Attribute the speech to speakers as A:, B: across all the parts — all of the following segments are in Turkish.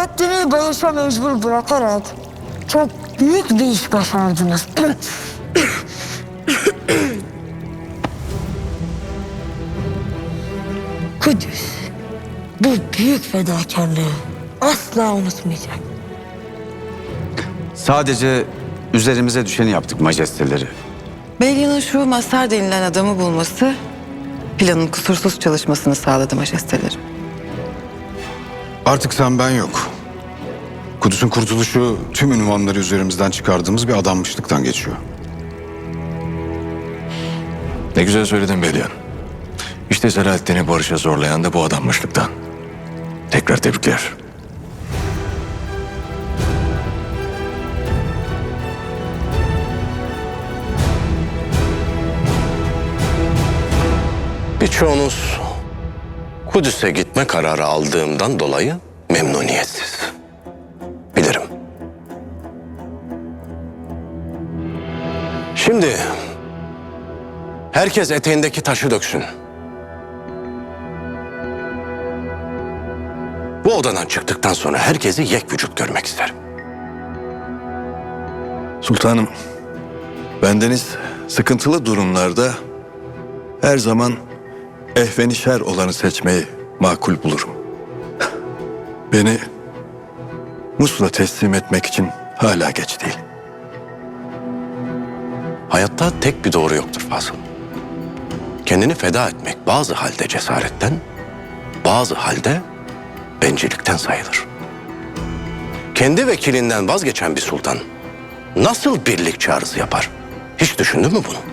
A: Selahaddin'i barışa mecbur bırakarak çok büyük bir iş başardınız. Kudüs bu büyük fedakarlığı asla unutmayacak.
B: Sadece üzerimize düşeni yaptık majesteleri.
C: Belya'nın şu Masar denilen adamı bulması planın kusursuz çalışmasını sağladı majesteleri.
D: Artık sen ben yok. Kudüs'ün kurtuluşu tüm ünvanları üzerimizden çıkardığımız bir adanmışlıktan geçiyor.
E: Ne güzel söyledin Belyan. İşte Selahattin'i barışa zorlayan da bu adammışlıktan. Tekrar tebrikler.
F: Birçoğunuz Kudüs'e gitme kararı aldığımdan dolayı memnuniyetsiz. Bilirim. Şimdi herkes eteğindeki taşı döksün. Bu odadan çıktıktan sonra herkesi yek vücut görmek isterim.
E: Sultanım, bendeniz sıkıntılı durumlarda her zaman ehvenişer olanı seçmeyi makul bulurum. Beni Musul'a teslim etmek için hala geç değil.
F: Hayatta tek bir doğru yoktur Fazıl. Kendini feda etmek bazı halde cesaretten, bazı halde bencillikten sayılır. Kendi vekilinden vazgeçen bir sultan nasıl birlik çağrısı yapar? Hiç düşündün mü bunu?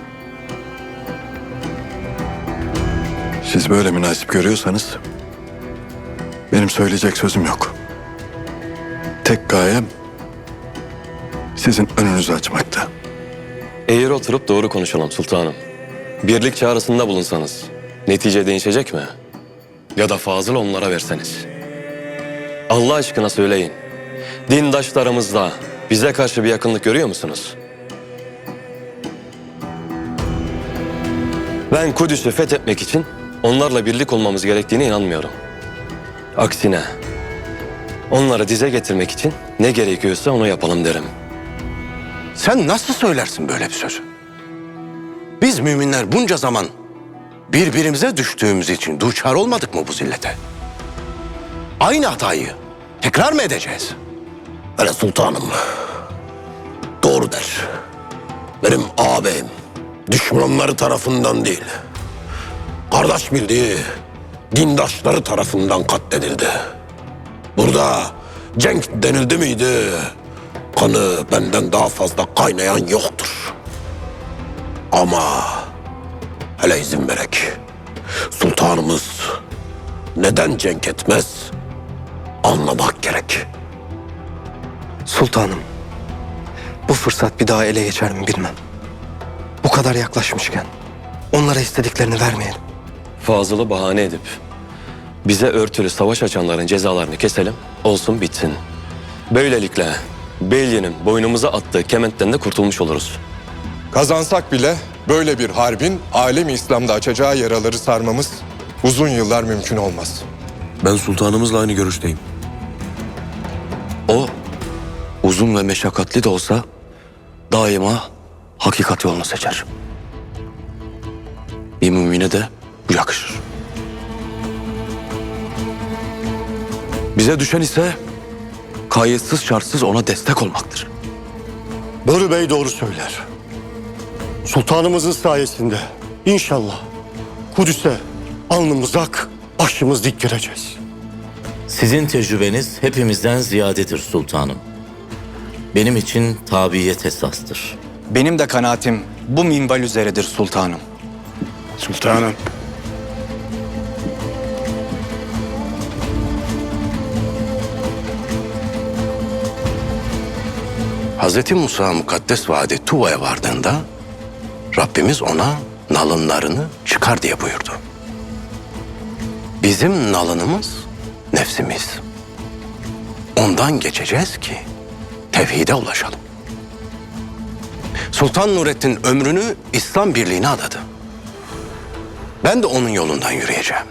E: Siz böyle münasip görüyorsanız benim söyleyecek sözüm yok. Tek gayem sizin önünüzü açmakta.
G: Eğri oturup doğru konuşalım sultanım. Birlik çağrısında bulunsanız netice değişecek mi? Ya da Fazıl onlara verseniz. Allah aşkına söyleyin. Dindaşlarımızla bize karşı bir yakınlık görüyor musunuz? Ben Kudüs'ü fethetmek için onlarla birlik olmamız gerektiğine inanmıyorum. Aksine onları dize getirmek için ne gerekiyorsa onu yapalım derim.
F: Sen nasıl söylersin böyle bir sözü? Biz müminler bunca zaman birbirimize düştüğümüz için duçar olmadık mı bu zillete? Aynı hatayı tekrar mı edeceğiz?
H: Öyle sultanım. Doğru der. Benim ağabeyim düşmanları tarafından değil. Kardeş bildiği dindaşları tarafından katledildi. Burada cenk denildi miydi? Kanı benden daha fazla kaynayan yoktur. Ama hele izin verek. Sultanımız neden cenk etmez? Anlamak gerek.
I: Sultanım, bu fırsat bir daha ele geçer mi bilmem. Bu kadar yaklaşmışken onlara istediklerini vermeyelim.
G: Fazıl'ı bahane edip bize örtülü savaş açanların cezalarını keselim, olsun bitsin. Böylelikle Belli'nin boynumuza attığı kementten de kurtulmuş oluruz.
J: Kazansak bile böyle bir harbin alemi İslam'da açacağı yaraları sarmamız uzun yıllar mümkün olmaz.
F: Ben sultanımızla aynı görüşteyim. O uzun ve meşakkatli de olsa daima hakikat yolunu seçer. Bir mümine de bu yakışır. Bize düşen ise kayıtsız şartsız ona destek olmaktır.
H: Börü Bey doğru söyler. Sultanımızın sayesinde inşallah Kudüs'e alnımız ak, başımız dik gireceğiz.
K: Sizin tecrübeniz hepimizden ziyadedir sultanım. Benim için tabiyet esastır.
B: Benim de kanaatim bu minval üzeredir sultanım.
H: Sultanım.
F: Hz. Musa mukaddes vadi Tuva'ya vardığında Rabbimiz ona nalınlarını çıkar diye buyurdu. Bizim nalınımız nefsimiz. Ondan geçeceğiz ki tevhide ulaşalım. Sultan Nurettin ömrünü İslam birliğine adadı. Ben de onun yolundan yürüyeceğim.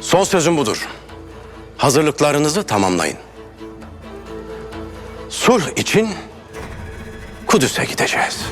F: Son sözüm budur. hazırlıklarınızı tamamlayın. Sulh için Kudüs'e gideceğiz.